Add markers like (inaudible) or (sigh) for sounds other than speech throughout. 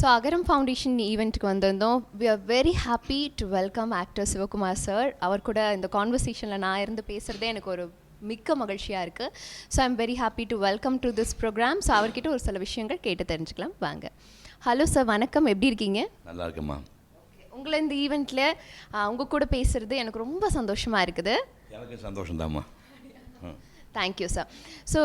So அகரம் foundation ஈவெண்ட்டுக்கு வந்திருந்தோம். We are very happy to welcome actor Sivakumar sir அவர் கூட இந்த கான்வர்சேஷனில் நான் இருந்து பேசுகிறதே எனக்கு ஒரு மிக்க மகிழ்ச்சியாக இருக்குது so I'm very happy to welcome to this programme so அவர்கிட்ட ஒரு சில விஷயங்கள் கேட்டு தெரிஞ்சுக்கலாம். வாங்க. ஹலோ சார் வணக்கம். எப்படி இருக்கீங்க? நல்லா இருக்குமா உங்களை இந்த ஈவெண்ட்டில் உங்கள் கூட பேசுகிறது எனக்கு ரொம்ப சந்தோஷமாக இருக்குது. எனக்கு சந்தோஷம்தாம்மா தேங்க்யூ சார் ஸோ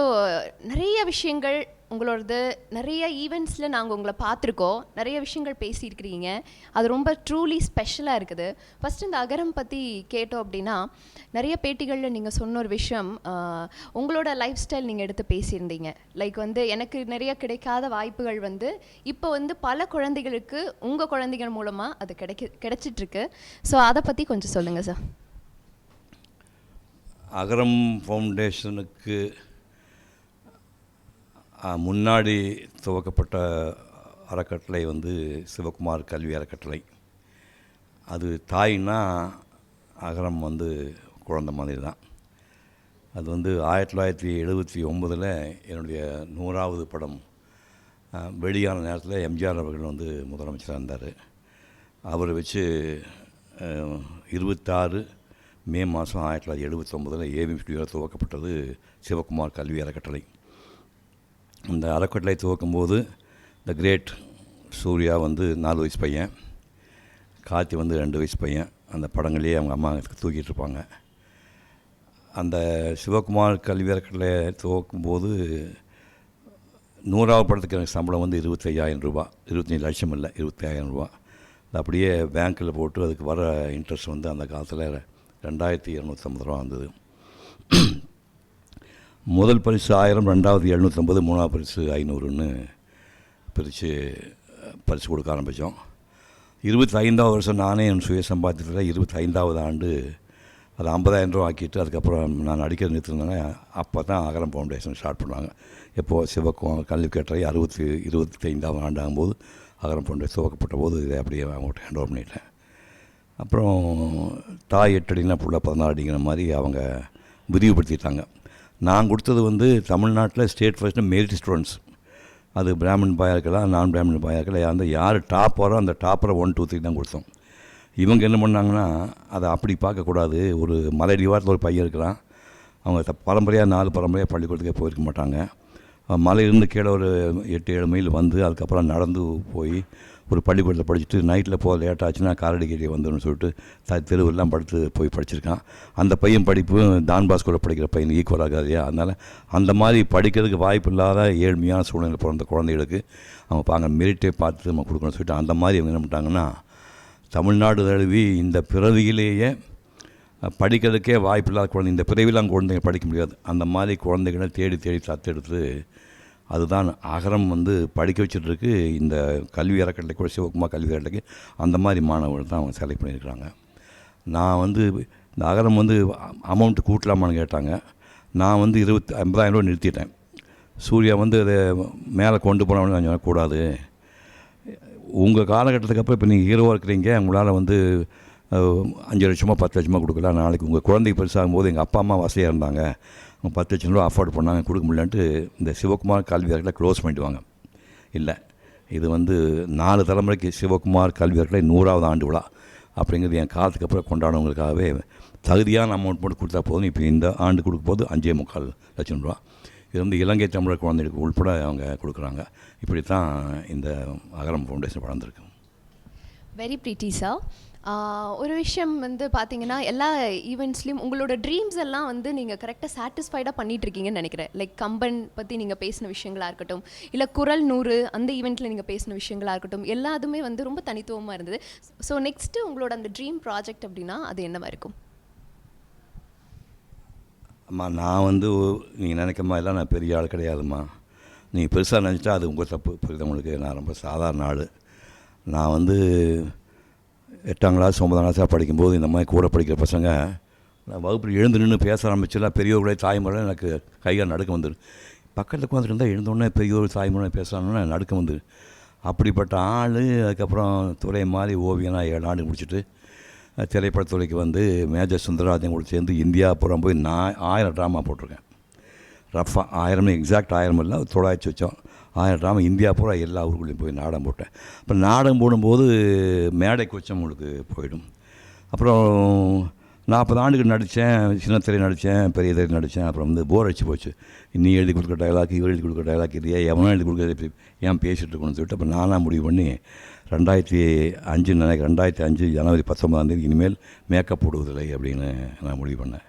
நிறைய விஷயங்கள் உங்களோடது நிறைய ஈவெண்ட்ஸில் நாங்கள் உங்களை பார்த்துருக்கோம். நிறைய விஷயங்கள் பேசியிருக்கிறீங்க. அது ரொம்ப ட்ரூலி ஸ்பெஷலாக இருக்குது. ஃபஸ்ட் இந்த அகரம் பற்றி கேட்டோம் அப்படின்னா நிறைய பேட்டிகளில் நீங்கள் சொன்ன ஒரு விஷயம் உங்களோட லைஃப் ஸ்டைல் நீங்கள் எடுத்து பேசியிருந்தீங்க. லைக் வந்து எனக்கு நிறைய கிடைக்காத வாய்ப்புகள் வந்து இப்போ வந்து பல குழந்தைகளுக்கு உங்கள் குழந்தைகள் மூலமாக அது கிடைக்க கிடைச்சிட்ருக்கு. ஸோ அதை பற்றி கொஞ்சம் சொல்லுங்கள் சார் அகரம் ஃபவுண்டேஷனுக்கு முன்னாடி துவக்கப்பட்ட அறக்கட்டளை வந்து சிவகுமார் கல்வி அறக்கட்டளை. அது தாய்னா அகரம் வந்து குழந்த மாதிரி தான். அது வந்து ஆயிரத்தி தொள்ளாயிரத்தி எழுபத்தி ஒம்பதில் என்னுடைய நூறாவது படம் வெளியான நேரத்தில் எம்ஜிஆர் அவர்கள் வந்து முதலமைச்சராக இருந்தார். அவரை வச்சு இருபத்தாறு மே மாதம் ஆயிரத்தி தொள்ளாயிரத்தி எழுபத்தொம்பதில் ஏவிஎம் ஸ்டுடியோவில் துவக்கப்பட்டது சிவகுமார் கல்வி அறக்கட்டளை. அந்த அறக்கட்டளை துவக்கும்போது த கிரேட் சூர்யா வந்து நாலு வயசு பையன் கார்த்தி வந்து ரெண்டு வயசு பையன் அந்த படங்களையே அவங்க அம்மா தூக்கிட்டு இருப்பாங்க. அந்த சிவகுமார் கல்வி அறக்கட்டளை துவக்கும்போது நூறாவது படத்துக்கு எனக்கு சம்பளம் வந்து இருபத்தையாயிரம் ரூபா இருபத்தஞ்சி லட்சம் இல்லை இருபத்தி ஐயாயிரம் ரூபா. அது அப்படியே பேங்க்கில் போட்டு அதுக்கு வர இன்ட்ரெஸ்ட் வந்து அந்த காலத்தில் ரெண்டாயிரத்தி இரநூத்தம்பது ரூபா வந்தது. முதல் பரிசு ஆயிரம் ரெண்டாவது எழுநூற்றம்பது மூணாவது பரிசு ஐநூறுன்னு பிரித்து பரிசு கொடுக்க ஆரம்பித்தோம். இருபத்தி ஐந்தாவது வருஷம் நானே என் சுய சம்பாத்தியத்தில் இருபத்தி ஐந்தாவது ஆண்டு அது ஐம்பதாயிரம் ரூபா ஆக்கிட்டு அதுக்கப்புறம் நான் நடிக்கிற நிறுத்தினேன் அப்போ தான் அகரம் ஃபவுண்டேஷன் ஸ்டார்ட் பண்ணுவாங்க. எப்போது சிவக்கும் கல்வி கேட்டரை அறுபத்தி இருபத்தி ஐந்தாவது ஆண்டு ஆகும்போது அகரம் ஃபவுண்டேஷன் துவக்கப்பட்ட போது இதை அப்படியே அவங்கள்ட்ட ஹேண்ட் ஓவர் பண்ணிட்டேன். அப்புறம் தாய் எட்டடினா புள்ள பதினாறு அடிங்கிற மாதிரி அவங்க விரிவுபடுத்திட்டாங்க. நான் கொடுத்தது வந்து தமிழ்நாட்டில் ஸ்டேட் ஃபஸ்ட்டு மெரிட் ஸ்டூடெண்ட்ஸ் அது பிராமின் பாயாக இருக்கலாம் நான் பிராமின் பாயாக இருக்கலாம் அந்த யார் டாப் வரோ அந்த டாப்பரை ஒன் டூ த்ரீ தான் கொடுத்தோம். இவங்க என்ன பண்ணாங்கன்னா அதை அப்படி பார்க்கக்கூடாது ஒரு மலை வாரத்தில் ஒரு பையன் இருக்கிறான். அவங்க த- பரம்பரையாக நாலு பரம்பரையாக பள்ளிக்கூடத்துக்கே போயிருக்க மாட்டாங்க. மலையிலிருந்து மலையிலேருந்து கீழே ஒரு எட்டு ஏழு மைல் வந்து அதுக்கப்புறம் நடந்து போய் ஒரு பள்ளிக்கூடத்தில் படிச்சுட்டு நைட்டில் போக லேட் ஆச்சுன்னா காரடிக்கடி வந்துடும் சொல்லிட்டு த தெருவெல்லாம் படுத்து போய் படிச்சிருக்கான். அந்த பையன் படிப்பும் டான் பாஸ்கோவில் படிக்கிற பையன் ஈக்குவல் ஆகாதியா? அதனால் அந்த மாதிரி படிக்கிறதுக்கு வாய்ப்பு இல்லாத ஏழ்மையான சூழ்நிலை பிறந்த குழந்தைகளுக்கு அவங்க பாங்க மெரிட்டே பார்த்து நம்ம கொடுக்கணும்னு சொல்லிட்டு அந்த மாதிரி அவங்க என்ன பண்ணிட்டாங்கன்னா தமிழ்நாடு தழுவி இந்த பிறவியிலேயே படிக்கிறதுக்கே படிக்கிறதுக்கே வாய்ப்பில்லாத குழந்தை இந்த பிறவிலாம் குழந்தைங்க படிக்க முடியாது. அந்த மாதிரி குழந்தைகளை தேடி தேடி தத்தெடுத்து அதுதான் அகரம் வந்து படிக்க வச்சுட்ருக்கு இந்த கல்வி அறக்கட்டளை கூட சிவகுமார் கல்வி அறக்கட்டளைக்கு அந்த மாதிரி மாணவர்கள் தான் அவங்க செலக்ட் பண்ணியிருக்கிறாங்க. நான் வந்து இந்த அகரம் வந்து அமௌண்ட்டு கூட்டலாமான்னு கேட்டாங்க. நான் வந்து இருபத்தி ஐம்பதாயிரம் ரூபா நிறுத்திட்டேன். சூர்யா வந்து அதை மேலே கொண்டு போனவனு நான் கூடாது உங்கள் காலகட்டத்துக்கு அப்புறம் இப்போ நீங்கள் ஹீரோவாக இருக்கிறீங்க. உங்களால் வந்து அஞ்சு லட்சமாக பத்து லட்சமாக கொடுக்கலாம். நாளைக்கு உங்கள் குழந்தைக்கு பெருசாகும் போது எங்கள் அப்பா அம்மா வசதியாக இருந்தாங்க. பத்து லட்சம் ரூபா அஃபோர்ட் பண்ணாங்க கொடுக்க முடியலன்ட்டு இந்த சிவகுமார் கல்வி அறக்கட்டளை க்ளோஸ் பண்ணிடுவாங்க. இல்லை இது வந்து நாலு தலைமுறைக்கு சிவகுமார் கல்வி அறக்கட்டளை நூறாவது ஆண்டு விழா அப்படிங்கிறது என் காலத்துக்கு அப்புறம் கொண்டாடுவங்களுக்காகவே தகுதியான அமௌண்ட் மட்டும் கொடுத்தா போதும். இப்போ இந்த ஆண்டு கொடுக்கும் போது அஞ்சே முக்கால் லட்சம் ரூபா. இது வந்து இலங்கை தமிழர் குழந்தைகளுக்கு உள்பட அவங்க கொடுக்குறாங்க. இப்படி தான் இந்த அகரம் ஃபவுண்டேஷன் வளர்ந்துருக்கு. வெரி ப்ரீட்டி சார் ஒரு விஷயம் வந்து பார்த்தீங்கன்னா எல்லா ஈவெண்ட்ஸ்லையும் உங்களோட ட்ரீம்ஸ் எல்லாம் வந்து நீங்கள் கரெக்டாக சாட்டிஸ்ஃபைடாக பண்ணிட்டு இருக்கீங்கன்னு நினைக்கிறேன். லைக் கம்பன் பற்றி நீங்கள் பேசின விஷயங்களாக இருக்கட்டும் இல்லை குரல் நூறு அந்த ஈவெண்ட்டில் நீங்கள் பேசின விஷயங்களாக இருக்கட்டும் எல்லாத்துமே வந்து ரொம்ப தனித்துவமாக இருந்தது. ஸோ நெக்ஸ்ட்டு உங்களோட அந்த ட்ரீம் ப்ராஜெக்ட் அப்படின்னா அது என்னவாக இருக்கும்? அம்மா நான் வந்து நீங்கள் நினைக்கிற மாதிரிலாம் நான் பெரிய ஆள் கிடையாதும்மா. நீங்கள் பெருசாக நினச்சிட்டா அது உங்கள் தப்பு. புரியுது உங்களுக்கு? நான் ரொம்ப சாதாரண ஆள். நான் வந்து எட்டாம் கிளாஸ் ஒன்பதாம் கிளாஸாக படிக்கும்போது இந்த மாதிரி கூட படிக்கிற பசங்க நான் வகுப்பில் எழுந்து நின்று பேச ஆரம்பிச்சுலாம் பெரியவர்களே தாய்மொழி எனக்கு கையால் நடுக்க வந்துடும் பக்கத்தில் உட்காந்துருந்தா எழுந்தோடனே பெரியவர் தாய்மொழி பேசலாம்னா நடுக்க வந்துடும் அப்படிப்பட்ட ஆள் அதுக்கப்புறம் துறை மாதிரி ஓவியனாக ஏழு ஆண்டு முடிச்சுட்டு திரைப்படத்துறைக்கு வந்து மேஜர் சுந்தரராஜன் கூட சேர்ந்து இந்தியா புறம் போய் நான் ஆயிரம் ட்ராமா போட்டிருக்கேன். ரஃபாக ஆயிரம் எக்ஸாக்ட் ஆயிரம் இல்லை தொள்ளாயிரத்தி வச்சோம். ஆயிரம் ட்ராமா இந்தியா பூரா எல்லா ஊருக்குள்ளேயும் போய் நாடகம் போட்டேன். அப்புறம் நாடகம் போடும்போது மேடை கொச்சம் உங்களுக்கு போயிடும். அப்புறம் நாற்பது ஆண்டுகள் நடித்தேன் சின்ன திரை நடித்தேன் பெரிய திரை நடித்தேன் அப்புறம் வந்து போர் அடிச்சு போச்சு. நீ எழுதி கொடுக்குற டயலாக் இவர் எழுதி கொடுக்குற டயலாக் இல்லையா எவனும் எழுதி கொடுக்குறது ஏன் பேசிகிட்டு இருக்கணும்னு சொல்லிட்டு அப்போ நானாக முடிவு பண்ணி ரெண்டாயிரத்தி அஞ்சு நினைக்கிறேன் ரெண்டாயிரத்தி அஞ்சு ஜனவரி பத்தொன்பதாம் தேதி இனிமேல் மேக்கப் போடுவதில்லை அப்படின்னு நான் முடிவு பண்ணேன்.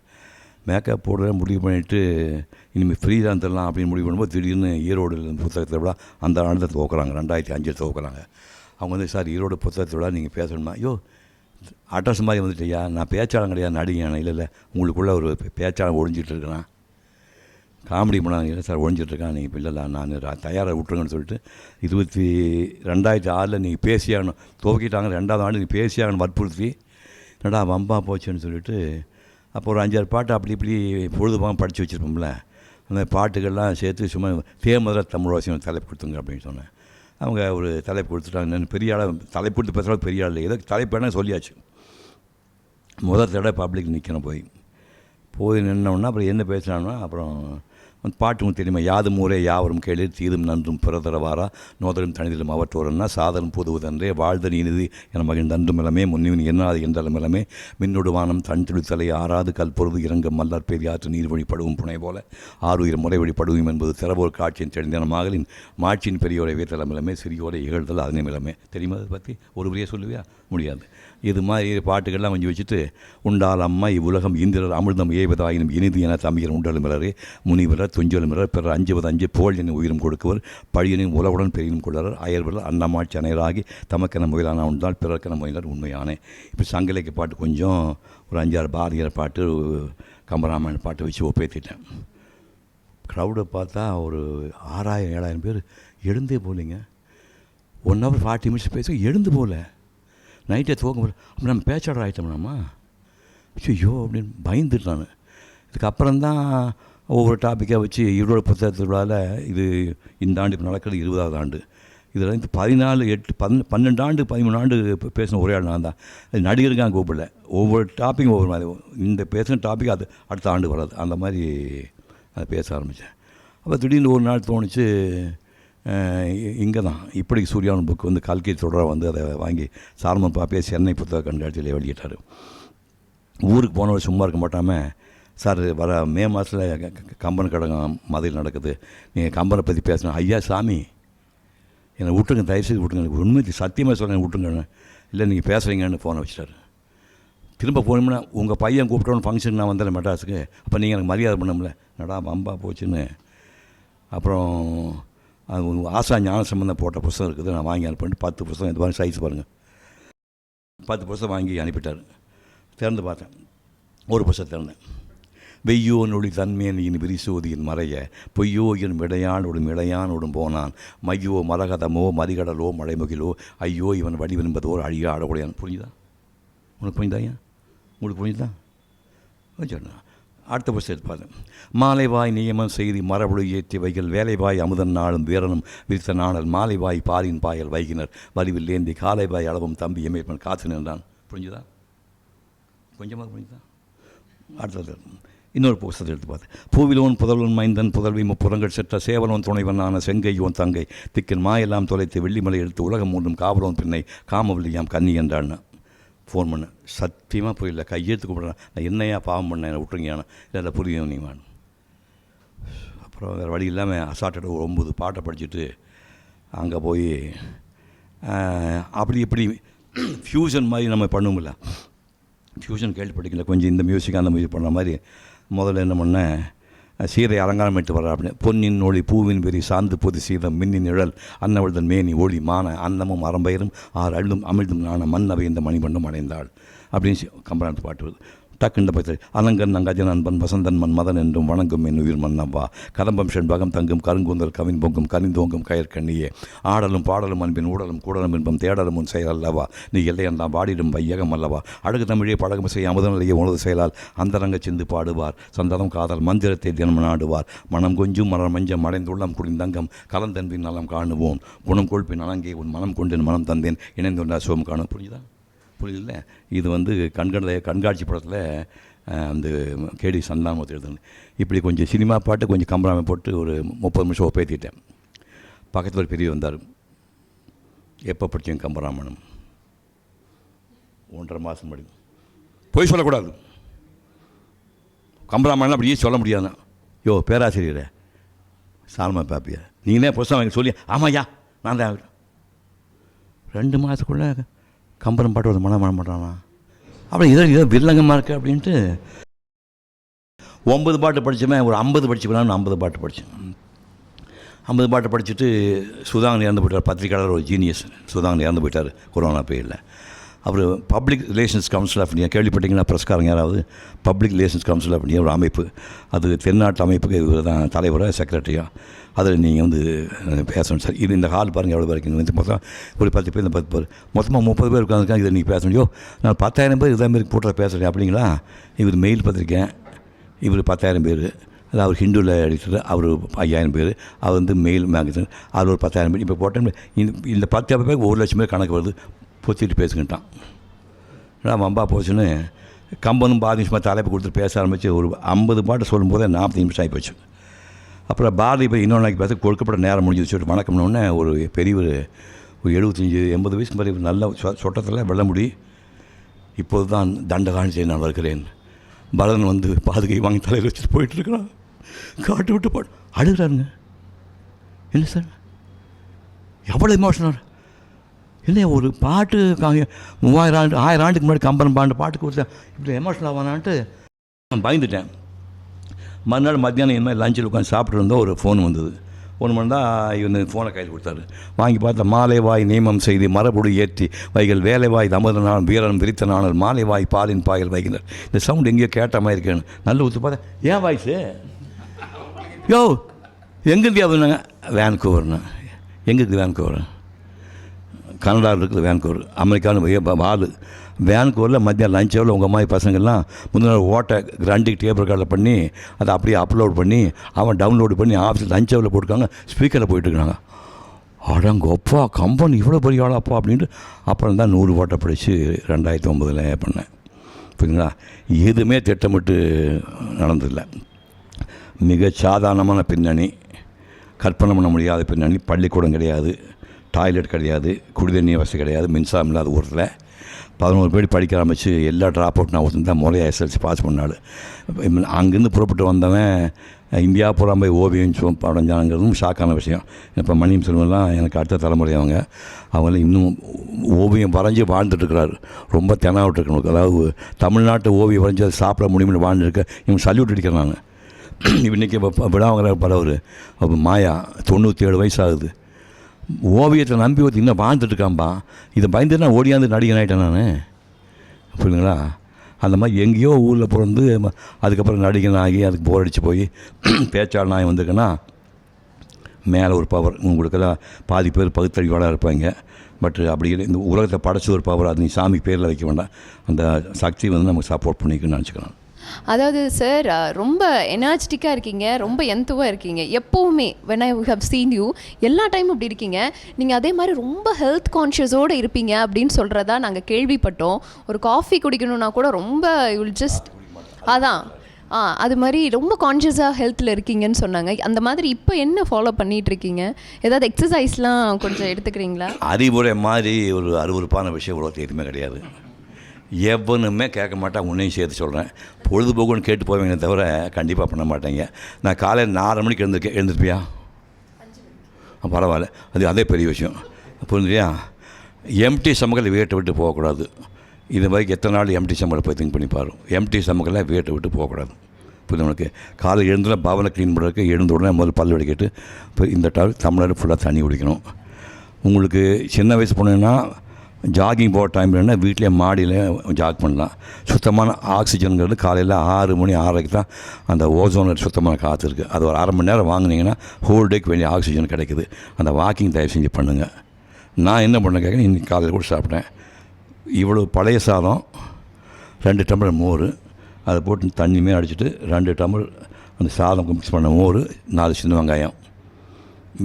மேக்கப் போடுற முடிவு பண்ணிவிட்டு இனிமேல் ஃப்ரீ தான் தரலாம் அப்படின்னு முடிவு பண்ணும்போது திடீர்னு ஈரோடு புத்தகத்தை விட அந்த ஆண்டு துவக்கிறாங்க ரெண்டாயிரத்தி அஞ்சில் துவக்கிறாங்க. அவங்க வந்து சார் ஈரோடு புத்தகத்தை விட நீங்கள் பேசணுமா? ஐயோ அட்ரஸ் மாதிரி வந்துட்டியா நான் பேச்சாளம் கிடையாது நடிகை இல்லை இல்லை. உங்களுக்குள்ளே ஒரு பேச்சாளம் ஒழிஞ்சிட்டு இருக்கிறான் காமெடி பண்ணாங்க இல்லை சார் ஒழிஞ்சிட்ருக்கான் நீங்கள் இல்லை நான் தயாராக விட்ருங்கன்னு சொல்லிட்டு இருபத்தி ரெண்டாயிரத்தி ஆறில் நீங்கள் பேசியாகணும். துவக்கிட்டாங்க. ரெண்டாவது ஆண்டு நீ பேசியாகணும் வற்புறுத்தி. என்னடா வம்பா போச்சுன்னு சொல்லிட்டு அப்போ ஒரு அஞ்சாறு பாட்டு அப்படி இப்படி பொழுதுபாக படித்து வச்சுருப்போம்ல. அந்த பாட்டுகள்லாம் சேர்த்து சும்மா தேமதுர தமிழ்வாசியம் தலைப்பு கொடுத்துங்க அப்படின்னு சொன்னேன். அவங்க ஒரு தலைப்பு கொடுத்துட்டாங்க. பெரிய ஆளாக தலைப்பு கொடுத்து பேசுகிறது பெரிய ஆள் இல்லை. ஏதோ தலைப்பு என்ன சொல்லியாச்சு. முதல் தடவை பப்ளிக் நிற்கணும் போய். போய் நின்னோன்னா அப்புறம் என்ன பேசுனான்னா அப்புறம் வந்து பாட்டு தெரியுமா யாதும் ஊரே யாவரும் கேளிர் தீதும் நன்றும் பிறதரவாரா நோதலும் தனிதிலும் அவற்றோரன்னா சாதனம் புதுவதன்றே வாழ்தல் இனிது என மகிழ்ந்த அன்றும் இளமே முன்னிவன் என்னாது என்றாலும் இளமே மின்னொடுவானம் தன் துடித்தலை ஆறாது கல்பொருது இறங்கும் மல்லர் பெரியாற்று நீர் வழிபடுவும் புனை போல ஆறுயிர் முறை வழிபடுவோம் என்பது திறவோர் காட்சியின் தெளிந்தனமாகலின் மாட்சியின் பெரியோரை வேத்தலம் இளமே சிறியோரை இகழ்தல் அதனை இளமே தெரியுமா அதை பற்றி ஒரு வரியாக சொல்லுவியா முடியாது இது மாதிரி பாட்டுகள்லாம் கொஞ்சம் வச்சுட்டு உண்டால் அம்மா இவ்வுலகம் இந்திரர் அமிர்தம் ஏவதாயினும் இனிது என தமிழர் உண்டலும் மிளரே துஞ்சலும் பிறர் அஞ்சுவது அஞ்சு புகழினை உயிரும் கொடுக்குவர். பழியனின் உலவுடன் பெரியும் கொள்ளர் அயர்வர் அன்னமாட்சி அனைவராகி தமக்கென முயலான உண்டால் பிறர்க்கென முயலர் உண்மையானே. இப்போ சங்கலைக்கு பாட்டு கொஞ்சம் ஒரு அஞ்சாறு பாரதியார் பாட்டு கம்பராமாயண பாட்டு வச்சு ஒப்பேத்திட்டேன். க்ரௌடை பார்த்தா ஒரு ஆறாயிரம் ஏழாயிரம் பேர் எழுந்தே போலிங்க ஒன் ஹவர் ஃபார்ட்டி மினிட்ஸ் பேச எழுந்து போகல. நைட்டே தூக்கம் போல அப்போ நம்ம பேச்சாளர் ஆகிட்டோம்னாமா ஐயோ அப்படின்னு பயந்துட்டு நான். இதுக்கப்புறம் தான் ஒவ்வொரு டாப்பிக்காக வச்சு ஈரோடு புத்தக திருவிழாவில் இது இந்த ஆண்டு இப்போ நடக்கிறது இருபதாவது ஆண்டு. இதில் வந்து பதினாலு எட்டு பன் பன்னெண்டு ஆண்டு பதிமூணு ஆண்டு பேசின ஒரே ஆள் நான் தான். அது நடிகருக்காக கூப்பிடல. ஒவ்வொரு டாப்பிக்கும் ஒவ்வொரு மாதிரி. இந்த பேசின டாபிக் அது அடுத்த ஆண்டு வராது. அந்த மாதிரி அதை பேச ஆரம்பித்தேன் அப்போ திடீர்னு ஒரு நாள் தோணுச்சு இங்கே தான். இப்படி சூர்யாவின் புக் வந்து கல்கி தொடராக வந்து அதை வாங்கி சாரமப்பா பேசி சென்னை புத்தக கண்காட்சியில் வெளியிட்டார். ஊருக்கு போனவர் சும்மா இருக்க மாட்டாமல் சார் வர மே மாதத்தில் கம்பன் கடகம் மதுரையில் நடக்குது. நீங்கள் கம்பனை பற்றி பேசணும். ஐயா சாமி என்னை விட்டுருங்க தயவுசெய்து விட்டுருங்க. எனக்கு உண்மை சத்தியமாக சொல்கிறேன் விட்டுருங்க. இல்லை நீங்கள் பேசுகிறீங்கன்னு ஃபோனை வச்சுட்டாரு. திரும்ப போனோம்னா உங்கள் பையன் கூப்பிட்டோன்னு ஃபங்க்ஷன் நான் வந்தேன் மெட்ராஸுக்கு. அப்போ நீங்கள் எனக்கு மரியாதை பண்ணமுல நடா பம்பா போச்சுன்னு. அப்புறம் அது ஆசா ஞான சம்பந்தம் போட்ட புஸ்தகம் இருக்குது. நான் வாங்கி அனுப்பிட்டு பத்து புஸ்தகம் இது மாதிரி சைஸ் பாருங்கள் பத்து புஸ்தகம் வாங்கி அனுப்பிட்டார். திறந்து பார்த்தேன். ஒரு புஸ்தகம் திறந்தேன். வெய்யோ நொழி தன்மேனியின் இன் விரிசோதியின் மறைய பொய்யோ என் விடையானோடும் இடையானோடும் போனான். மையோ மரகதமோ மறிகடலோ மழைமுகிலோ ஐயோ இவன் வடிவென்பதோ அழியா அடவுடையான் புரிஞ்சுதா? உனக்கு புரிஞ்சுதா ஐயா? உங்களுக்கு புரிஞ்சுதா? சொன்னா அடுத்த புஸ்தகத்தை பார்த்தேன் மாலைவாய் நியமம் செய்தி மரபுழு ஏற்றி வைகள் வேலைவாய் அமுதன் நாளும் வீரனும் விரித்த நாணல் மாலைவாய் பாரின் பாயல் வைகினர். வலிவில் ஏந்தி காலைவாய் அளவும் தம்பி எமேற்பன் காத்து நின்றான். புரிஞ்சுதா? கொஞ்சமாக புரிஞ்சுதா? அடுத்தது. இன்னொரு புஸ்தகத்தை எடுத்து பார்த்தேன் பூவிலோன் புதல்வன் மைந்தன் புதல்வி முப்புறங்கள் செற்ற சேவலோன் துணைவனான செங்கையோன் தங்கை. திக்கின் மாயெல்லாம் தொலைத்து வெள்ளிமலை எடுத்து உலகம் மூன்றும் காவலோன் பின்னை. காமவல்லியாம் கன்னி என்றான்னு ஃபோன் பண்ணேன் சத்தியமாக புரியல. கையெழுத்து கூப்பிட்றேன். நான் என்னையா பாவம் பண்ணேன்? என்னை இல்லை இல்லை புரியும் நீ வேணும் அப்புறம் வேறு வழி இல்லாமல் அசாட்டோட ஒரு ஒம்பது பாட்டை படிச்சுட்டு அங்கே போய் அப்படி இப்படி (clears throat) ஃப்யூஷன் மாதிரி நம்ம பண்ணுவோம்ல. டியூஷன் கேள்விப்பட்டிக்கல கொஞ்சம் இந்த மியூசிக் அந்த மியூசிக் பண்ண மாதிரி. முதல்ல என்ன பண்ணேன் சீரை அலங்காரம் இட்டு வர்ற அப்படின்னு. பொன்னின் ஒளி பூவின் பெரி சாந்து பொதி சீதம் மின்னின் நிழல் அன்னவள்தன் மேனி ஒளி மான அன்னமும் அறம்பயிரும் ஆறு அழுதும் அமிழ்தும் நாண மன்னவை இந்த மணிபண்டம் அடைந்தாள் அப்படின்னு சி- பாட்டு வருது. டக்குண்ட பக்தர் அலங்கன் நங்கஜன் அன்பன் வசந்தன் மன் மதன் என்றும் வணங்கும் என் உயிர் மன்னவா கதம்பம் செண்பகம் தங்கும் கருங்கூந்தல் கவின் பொங்கும் கனிந்தோங்கும் கயற்கண்ணியே ஆடலும் பாடலும் அன்பின் ஊடலும் கூடலும் இன்பம் தேடலும் உன் செயல் அல்லவா. நீ எல்லையெல்லாம் பாடிடும் வையகம் அல்லவா. அழகு தமிழே பழகம் செய்ய அமுதநிலையை உனது செயலால் அந்தரங்க சிந்து பாடுவார். சந்தனம் காதல் மந்திரத்தை தினம் நாடுவார். மனம் கொஞ்சும் மரம் மஞ்சம் அடைந்துள்ளம் குடிந்தங்கம் கலந்தன்பின் நலம் காணுவோம். குணம் கொள்பின் அலங்கே உன் மனம் கொண்டு மனம் தந்தேன். இணைந்துள்ள சோம் காணும். புரியுதா? புரியல இது வந்து கண்கட கண்காட்சி படத்தில் அந்த கேடி சந்தாமத்தை எழுதுனேன் இப்படி கொஞ்சம் சினிமா பாட்டு கொஞ்சம் கம்பராமை போட்டு ஒரு முப்பது நிமிஷம் ஒப்பேற்றிட்டேன் பக்கத்தில் ஒரு பெரிய வந்தார். எப்போ படித்தேன் கம்பராமணம் ஒன்றரை மாதம் படி. பொய் சொல்லக்கூடாது. கம்பராமாயணம் அப்படியே சொல்ல முடியாது யோ பேராசிரியரே சாலமா பாப்பியா நீங்களே புதுசாக வாங்கி சொல்லி ஆமாயா நான் தான் ரெண்டு மாதத்துக்குள்ளே கம்பரம் பாட்டு ஒரு மனம் மாட்டானா அப்புறம் இதோ இதோ வில்லங்கமாக இருக்கு அப்படின்ட்டு ஒன்பது பாட்டு படித்தவன் ஒரு ஐம்பது படிச்சுக்கலாம்னு ஐம்பது பாட்டு படித்தேன் ஐம்பது பாட்டு படிச்சுட்டு சுதாங்கன் இறந்து போயிட்டார் பத்திரிக்கையாளர் ஒரு ஜீனியஸ் சுதாங்கன் இறந்து போயிட்டார் கொரோனா பேரில் அவர் public relations council of India கேள்விப்பட்டீங்கன்னா பிரஸ்காரங்க யாராவது? Public relations council of India ஒரு அமைப்பு. அது தென்னாட்டு அமைப்புக்கு இவர் தான் தலைவராக செக்ரட்டரியாக அதில் நீங்கள் வந்து பேசணும் சார். இது இந்த ஹால் பாருங்கள் எவ்வளோ பேருக்கு வந்து மொத்தம் ஒரு பத்து பேர் இந்த பத்து பேர். மொத்தமாக முப்பது பேர் உட்காந்துருக்காங்க இதை நீங்கள் பேச முடியும் நான் பத்தாயிரம் பேர் இதே மாதிரி கூட்டத்தில் பேசுகிறேன் அப்படிங்களா? இவர் மெயில் பார்த்துருக்கேன் இவர் பத்தாயிரம் பேர். அது அவர் ஹிந்துவில் எடிட்டர் அவர் ஐயாயிரம் பேர். அவர் வந்து மெயில் மேகசின் அவர் ஒரு பத்தாயிரம் பேர். இப்போ போட்டேன் இந்த இந்த பத்தாயிரம் பேருக்கு ஒரு லட்சம் பேர் கணக்கு வருது. பொத்திட்டு பேசிக்கிட்டான். நான் வம்பா போச்சுன்னு கம்பனும் பாதி நிமிஷமாக தலைப்பு கொடுத்து பேச ஆரம்பித்து ஒரு ஐம்பது பாட்டு சொல்லும்போதே நாற்பது நிமிஷம் ஆகி போச்சு அப்புறம் பாரதி போய் இன்னொன்று பேச கொடுக்கப்பட்ட நேரம் முடிஞ்சு சொல்லிட்டு வணக்கம்னோடனே ஒரு பெரியவர் ஒரு எழுபத்தஞ்சி எண்பது வயசு மாதிரி நல்ல சொ- சொட்டத்தில் வெள்ள முடி இப்போது தான் தண்டகாணி செய்ய நான் வருகிறேன். பரதன் வந்து பாதுகை வாங்கி தலையில் வச்சுட்டு போயிட்டு காட்டு விட்டு பாடு. அழுகிறாருங்க. என்ன சார்? எவ்வளோ எமோஷனல் இல்லை ஒரு பாட்டு மூவாயிரம் ஆண்டு ஆயிரம் ஆண்டுக்கு முன்னாடி கம்பன் பாண்டு பாட்டுக்கு ஒருத்தன் இப்படி எமோஷனல் ஆவானான்ட்டு நான் பயந்துட்டேன். மறுநாள் மத்தியானம் இந்த மாதிரி லஞ்சில் உட்காந்து சாப்பிட்டு ஒரு ஃபோன் வந்தது. ஃபோன் பண்ணால் இவன் ஃபோனை கையில் கொடுத்தாரு. வாங்கி பார்த்தா மாலை வாய் நியமம் செய்து மரபுடு ஏற்றி வைகள் வேலைவாய் வாய் வீரன் விரித்த நாணல் மாலை வாய் பாலின் பாயல் வைகினர் இந்த சவுண்ட் எங்கேயோ கேட்ட மாதிரி இருக்கேன்னு நல்ல ஊற்று பார்த்தா ஏன் வாய்ஸு யோ எங்கேருந்து அப்படின்னாங்க. வேன்கூவர்னு எங்கே இருக்குது வேன்கூவர் கனடாவில் இருக்குது வேன்கூவர் அமெரிக்கான்னு வாலு. வேன்கூரில் மத்தியம் லஞ்ச் ஹவரில் உங்கள் மாதிரி பசங்கள்லாம் முந்தின நாள் ஓட்டை கிராண்டிக் டேபிள் ரெக்கார்டில் பண்ணி அதை அப்படியே அப்லோட் பண்ணி அவன் டவுன்லோடு பண்ணி ஆஃபீஸில் லஞ்ச் ஹவரில் போட்டுருக்காங்க ஸ்பீக்கரில் போயிட்டுருக்காங்க அடங்கப்பா கம்பன் இவ்வளோ பெரிய ஆளாப்பா அப்படின்ட்டு அப்புறம் தான் நூறு ஓட்டை படித்து ரெண்டாயிரத்தி ஒம்பதில் பண்ணேன். புரியுங்களா எதுவுமே திட்டமிட்டு நடந்ததில்லை. மிக சாதாரணமான பின்னணி. கற்பனை பண்ண முடியாத பின்னணி. பள்ளிக்கூடம் கிடையாது. டாய்லெட் கிடையாது குடிதண்ணி வசதி கிடையாது மின்சாரம் இல்லாத ஊரில். பதினோரு பேர் படிக்க ஆரம்பித்து எல்லா ட்ராப் அவுட் நான் ஒருத்தன் தான் முறையாக எஸ்எல்சி பாஸ் பண்ணாள் அங்கேருந்து புறப்பட்டு வந்தவன் இந்தியா பூரா போய் ஓவியம் சு- படைஞ்சாங்கிறதும் ஷாக்கான விஷயம். இப்போ மணியம் செல்வம்லாம் எனக்கு அடுத்த தலைமுறை அவங்க. அவங்களாம் இன்னும் ஓவியம் வரைஞ்சி வாழ்ந்துட்டுருக்கிறாரு. ரொம்ப தெனாவிட்டுருக்கணும் அதாவது தமிழ்நாட்டு ஓவியம் வரைஞ்சி அதை சாப்பிட முடியும்னு வாழ்ந்துருக்க இவங்க சல்யூட் அடிக்கிறேன் நான். (clears throat) இன்றைக்கி இப்போ விடாவங்கிற பலவர் அப்போ மாயா தொண்ணூற்றி ஏழு வயசு ஆகுது. ஓவியத்தை நம்பி ஒருத்தர் இன்னும் வாழ்ந்துட்டுருக்கான்பா இதை பயந்து நான் ஓடியாந்து நடிகன் ஆகிட்டேன் நான். புரியுதுங்களா? அந்த மாதிரி எங்கேயோ ஊரில் பிறந்து அதுக்கப்புறம் நடிகன் ஆகி அதுக்கு போர் அடித்து போய் பேச்சாளன் ஆகி வந்திருக்கேன்னா மேலே ஒரு பவர் உங்களுக்கெல்லாம் பாதி பேர் பகுத்தறிவாளாக இருப்பாங்க. பட் அப்படி இல்லை. இந்த உலகத்தை படைச்ச ஒரு பவர் அது நீ சாமி பேரில் வைக்க வேண்டாம். அந்த சக்தி வந்து நமக்கு சப்போர்ட் பண்ணிக்கணும்னு நினச்சிக்கலாம். அதாவது சார் ரொம்ப எனர்ஜெட்டிக்காக இருக்கீங்க ரொம்ப எந்தவாக இருக்கீங்க. எப்போவுமே when I have seen you எல்லா டைமும் இப்படி இருக்கீங்க. நீங்கள் அதே மாதிரி ரொம்ப ஹெல்த் கான்ஷியஸோடு இருப்பீங்க அப்படின்னு சொல்கிறதா நாங்கள் கேள்விப்பட்டோம். ஒரு காஃபி குடிக்கணும்னா கூட ரொம்ப யுல் ஜஸ்ட் அதான். ஆ அது மாதிரி ரொம்ப கான்ஷியஸாக ஹெல்த்தில் இருக்கீங்கன்னு சொன்னாங்க. அந்த மாதிரி இப்போ என்ன ஃபாலோ பண்ணிகிட்டு இருக்கீங்க? ஏதாவது எக்ஸசைஸ்லாம் கொஞ்சம் எடுத்துக்கிறீங்களா? அறிவுரை மாதிரி ஒரு அறுவறுப்பான விஷயம் உலகத்தில் எதுவுமே கிடையாது. எவனுமே கேட்க மாட்டேன் உன்னையும் சேர்த்து சொல்கிறேன் பொழுதுபோக்குன்னு கேட்டு போவீங்களே தவிர கண்டிப்பாக பண்ண மாட்டேங்க. நான் காலையில் நாலரை மணிக்கு எழுந்திருக்கேன். எழுந்திருப்பியா? பரவாயில்ல. அது அதே பெரிய விஷயம். புரிஞ்சுறியா எம்டி சமக்கலை வீட்டை விட்டு போகக்கூடாது. இது மாதிரி எத்தனை நாள் எம்டி சமக்கலை போய் திங்க் பண்ணி பாரு எம்டி சமக்கலை வீட்டை விட்டு போகக்கூடாது. புரியுது உனக்கு? காலை எழுந்துல பவனை க்ளீன் பண்ணுறதுக்கு எழுந்த உடனே முதல்ல பல் வடிக்கிட்டு இப்போ இந்த ட தமிழ்நாடு ஃபுல்லாக தண்ணி குடிக்கணும். உங்களுக்கு சின்ன வயசு போனீங்கன்னா ஜாகிங் போகிற டைம் இல்லைன்னா வீட்டிலே மாடியில் ஜாக் பண்ணலாம். சுத்தமான ஆக்சிஜனுங்கிறது காலையில் ஆறு மணி ஆறரைக்கு தான் அந்த ஓசோனில் சுத்தமான காற்று இருக்குது அது ஒரு அரை மணி நேரம் வாங்குனீங்கன்னா ஹோல் டேக்கு வேண்டிய ஆக்சிஜன் கிடைக்குது. அந்த வாக்கிங் தயவு செஞ்சு பண்ணுங்கள் நான் என்ன பண்ண கேட்குறேன் இன்றைக்கி காலையில் கூட சாப்பிட்டேன். இவ்வளோ பழைய சாதம் ரெண்டு டம்ளர் மோர் அதை போட்டு தண்ணியுமே அடிச்சிட்டு ரெண்டு டம்ளர் அந்த சாதம் மிக்ஸ் பண்ண மோர் நாலு சின்ன வெங்காயம்.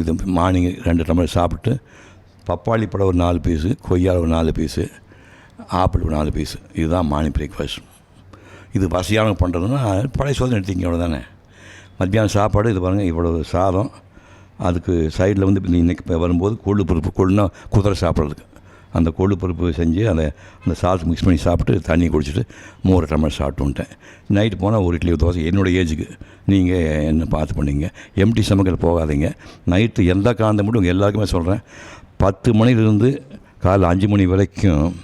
இது மார்னிங் ரெண்டு டம்ளர் சாப்பிட்டு பப்பாளி பழம் ஒரு நாலு பீஸு கொய்யால ஒரு நாலு பீஸு ஆப்பிள் ஒரு நாலு பீஸு இதுதான் மார்னிங் பிரேக்ஃபாஸ்ட் இது வசதியானவங்க பண்ணுறதுன்னா பழைய சோதனை எடுத்தீங்க அவ்வளோதானே மத்தியானம் சாப்பாடு இது பாருங்கள் இவ்வளோ சாதம். அதுக்கு சைடில் வந்து இப்போ இன்றைக்கி இப்போ வரும்போது கொள்ளு பருப்பு கொள்ளுனா குதிரை சாப்பிட்றதுக்கு. அந்த கொள்ளு பருப்பு செஞ்சு அதை அந்த சால்ட் மிக்ஸ் பண்ணி சாப்பிட்டு தண்ணி குடிச்சிட்டு மோர் டம்ளர் சாப்பிட்டு வந்துட்டேன். நைட்டு போனால் ஒரு இட்லி தோசை என்னோடய ஏஜுக்கு நீங்கள் என்ன பார்த்து பண்ணீங்க? எம்டி சமைக்கல் போகாதீங்க. நைட்டு எந்த காந்த மட்டும் உங்கள் எல்லாருக்குமே சொல்கிறேன் பத்து மணிலிருந்து காலைல அஞ்சு மணி வரைக்கும்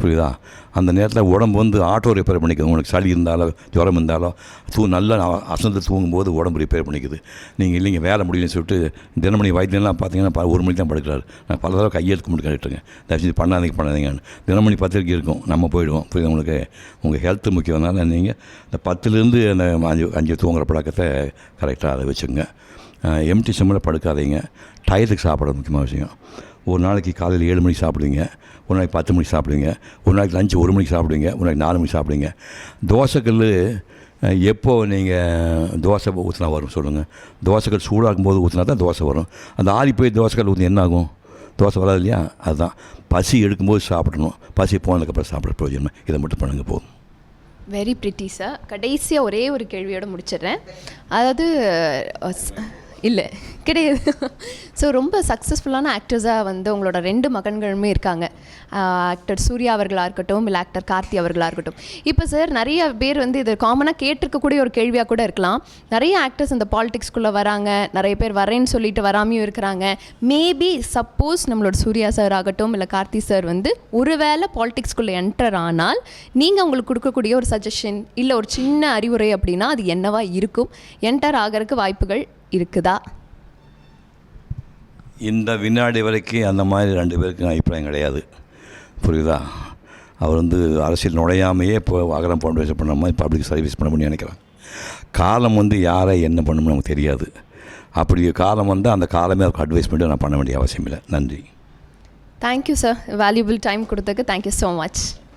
புரியுதா? அந்த நேரத்தில் உடம்பு வந்து ஆட்டோ ரிப்பேர் பண்ணிக்குது. உங்களுக்கு சளி இருந்தாலோ ஜுரம் இருந்தாலோ தூ நல்லா அசந்து தூங்கும்போது உடம்பு ரிப்பேர் பண்ணிக்குது. நீங்கள் இல்லைங்க வேலை முடியலன்னு சொல்லிட்டு தினமணி வைத்தியம்லாம் பார்த்தீங்கன்னா ப- ஒரு மணிக்கு தான் படுக்கிறாரு. நான் பல தடவை கையெழுத்து மட்டும் கேட்டுருங்க தயவுசெய்து பண்ணாதீங்க பண்ணாதீங்கன்னு. தினமணி பத்திரிக்கை இருக்கும். நம்ம போயிடுவோம். புரியுது உங்களுக்கு? உங்கள் ஹெல்த்து முக்கியம்னால நீங்கள் இந்த பத்துலேருந்து அந்த அஞ்சு அஞ்சு தூங்குற பழக்கத்தை கரெக்டாக அதை வச்சுங்க எம்டி சிம்மில் படுக்காதீங்க. டயத்துக்கு சாப்பிட முக்கியமான விஷயம். ஒரு நாளைக்கு காலையில் ஏழு மணிக்கு சாப்பிடுவீங்க ஒரு நாளைக்கு பத்து மணிக்கு சாப்பிடுவீங்க ஒரு நாளைக்கு லஞ்சு ஒரு மணிக்கு சாப்பிடுவீங்க ஒரு நாளைக்கு நாலு மணிக்கு சாப்பிடுவீங்க. தோசைக்கல் எப்போது எப்போ நீங்கள் தோசை ஊற்றினா வரும் சொல்லுங்கள் தோசைக்கல் சூடாகும் போது ஊற்றினா தான் தோசை வரும். அந்த ஆறி போய் தோசைக்கல் ஊற்றி என்ன ஆகும்? தோசை வராது இல்லையா? அதுதான். பசி எடுக்கும்போது சாப்பிடணும். பசி போனதுக்கப்புறம் சாப்பிட பிரயோஜனம் இதை மட்டும் பண்ணுங்க போதும். வெரி பிரிட்டி சார் கடைசியாக ஒரே ஒரு கேள்வியோட முடிச்சிடுறேன். அதாவது இல்லை கிடையாது. ஸோ ரொம்ப சக்ஸஸ்ஃபுல்லான ஆக்டர்ஸாக வந்து உங்களோட ரெண்டு மகன்களுமே இருக்காங்க. ஆக்டர் சூர்யா அவர்களாக இருக்கட்டும் இல்லை ஆக்டர் கார்த்தி அவர்களாக இருக்கட்டும். இப்போ சார் நிறைய பேர் வந்து இது காமனாக கேட்டிருக்கக்கூடிய ஒரு கேள்வியாக கூட இருக்கலாம். நிறைய ஆக்டர்ஸ் இந்த பாலிடிக்ஸ்குள்ளே வராங்க. நிறைய பேர் வரேன்னு சொல்லிட்டு வராமையும் இருக்கிறாங்க. மேபி சப்போஸ் நம்மளோட சூர்யா சார் ஆகட்டும் இல்லை கார்த்தி சார் வந்து ஒருவேளை பாலிடிக்ஸ்குள்ளே என்டர் ஆனால் நீங்கள் அவங்களுக்கு கொடுக்கக்கூடிய ஒரு சஜஷன் இல்லை ஒரு சின்ன அறிவுரை அப்படின்னா அது என்னவா இருக்கும்? என்டர் ஆகிறதுக்கு வாய்ப்புகள் இருக்குதா? இந்த வினாடி வரைக்கும் அந்த மாதிரி ரெண்டு பேருக்கும் அபிப்பிராயம் கிடையாது. புரியுதா? அவர் வந்து அரசியல் நுழையாமையே இப்போ அகரம் ஃபவுண்டேஷன் பண்ண மாதிரி பப்ளிக் சர்வீஸ் பண்ண முடியும்னு நினைக்கிறேன் காலம் வந்து யாரை என்ன பண்ணணும்னு நமக்கு தெரியாது. அப்படி காலம் வந்து அந்த காலமே அவருக்கு அட்வைஸ் பண்ணி நான் பண்ண வேண்டிய அவசியம் இல்லை. நன்றி. Thank you sir valuable time கொடுத்ததுக்கு தேங்க்யூ ஸோ மச்